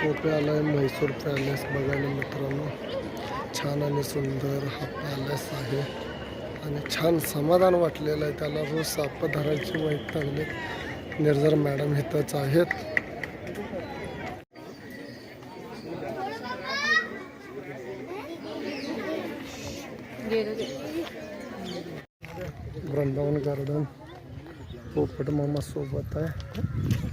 Photo आलाय Mysore palace. बघायला मित्रांनो छान आणि सुंदर हा पॅलेस आहे. आणि छान समाधान वाटलेलं आहे त्याला. रोज साप धरायची माहीत चांगले. निर्जर मॅडम इथंच आहेत. वृंदावन गार्डन. पोपट मामा सोबत आहे.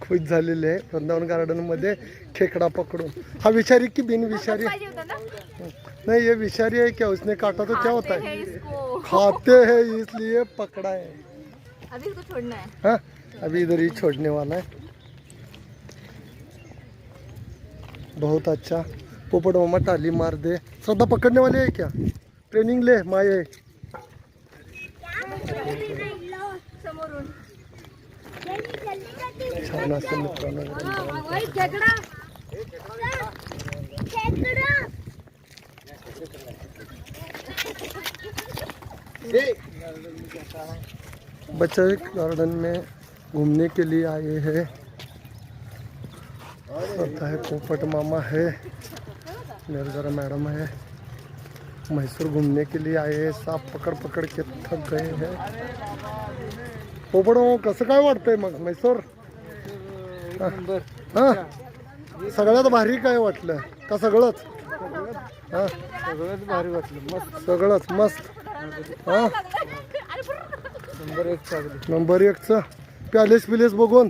खुश झालेले आहे. वृंदावन गार्डनमध्ये खेकडा पकडून. हा विषारी की बिन विषारी? नहीं ये विषारी है क्या उसने काटा तो क्या होता खाते है? खाते हैं इसलिए पकड़ा है. अभी इसको छोड़ना है. हाँ अभी इधर ही छोड़ने वाला है. बहुत अच्छा। पोपट मामा टाली मार दे। श्रद्धा पकड़ने वाले है क्या? ट्रेनिंग ले माये समोरून छान असं मित्रांनो बच्चे गार्डन में घूमने के लिए आए हैं। श्रद्धा है पोपट मामा है निर्जरा मैडम है मैसूर घूमने के लिए आए सांप पकड़ पकड़ के थक गए हैं. पोपट मामा कसं काय वाटतंय मग मैसूर हा. सगळ्यात भारी काय वाटलं? का सगळंच? हा? सगळंच भारी वाटलं मस्त. सगळंच मस्त हा? नंबर एक नंबर एकचं. पॅलेस बिलेस बघून.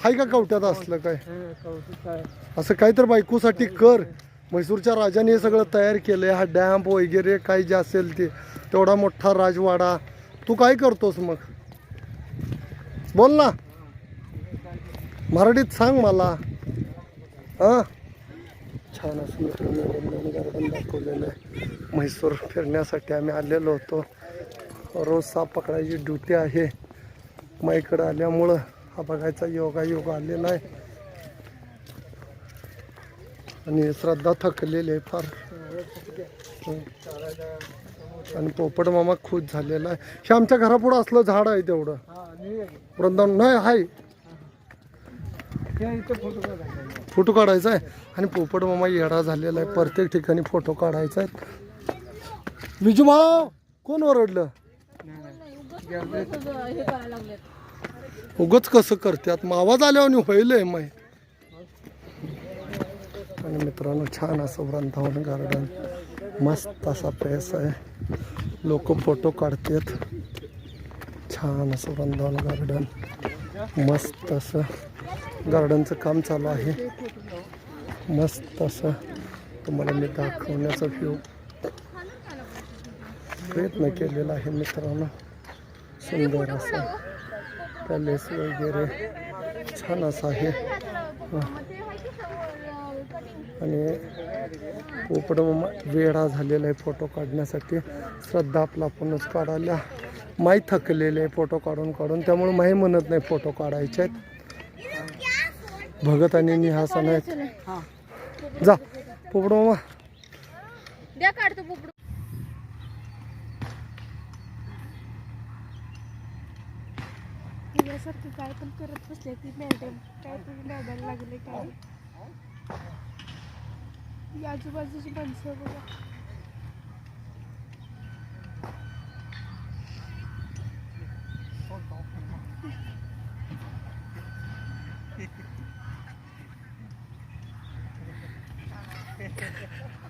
हाय का कवट्यात असलं काय? काय? असं काही तर बायकोसाठी कर. म्हैसूरच्या राजाने हे सगळं तयार केलंय. हा डॅम्प वगैरे काही जे असेल ते. तेवढा मोठा राजवाडा. तू काय करतोस मग? बोल ना. मराठीत सांग मला. हा? छान असं मित्रांनो गार्डन दाखवलेलं आहे. म्हैसूर फिरण्यासाठी आम्ही आलेलो होतो. रोज साप पकडायची ड्युटी आहे. माईकडं आल्यामुळं हा बघायचा योगा योग आलेला आहे. आणि श्रद्धा थकलेली आहे फार. आणि पोपट मामा खुश झालेला आहे. हे आमच्या घरापुढं असलं झाड आहे तेवढं. वृंदावन नाही आहे. फोटो काढायचा आहे. आणि पोपट मामा येडा झालेला आहे. प्रत्येक ठिकाणी फोटो काढायचा आहे. विजू कोण ओरडलं? हे करायला उगच कसं करतात मग आवाज आल्यावर होईल माय. आणि मित्रांनो छान असं वृंदावन गार्डन मस्त असा प्लेस आहे. लोक फोटो काढतात. छान असं वृंदावन गार्डन मस्त असं गार्डनचं काम चालू आहे. मस्त असं तुम्हाला मी दाखवण्याचा व्ह्यू प्रयत्न केलेला आहे मित्रांनो. सुंदर असं. पॅलेस वगैरे छान असं आहे. आणि मामा वेळा झालेला आहे फोटो काढण्यासाठी. श्रद्धा आपला आपणच काढायला माही थकलेले आहे फोटो काढून काढून. त्यामुळे माही म्हणत नाही फोटो काढायचे आहेत. भगत आणि निहासन आहेत. जा मामा. द्या काढतो यासारखं काय पण करत बसले ती मॅडम काय पण मॅडम लागले काय. आजूबाजूची माणसं बघा. रेडी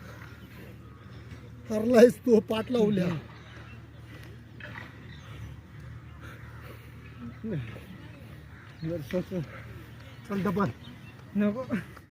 हरलायस तू पाठ लावल्या. चल डबल. नको.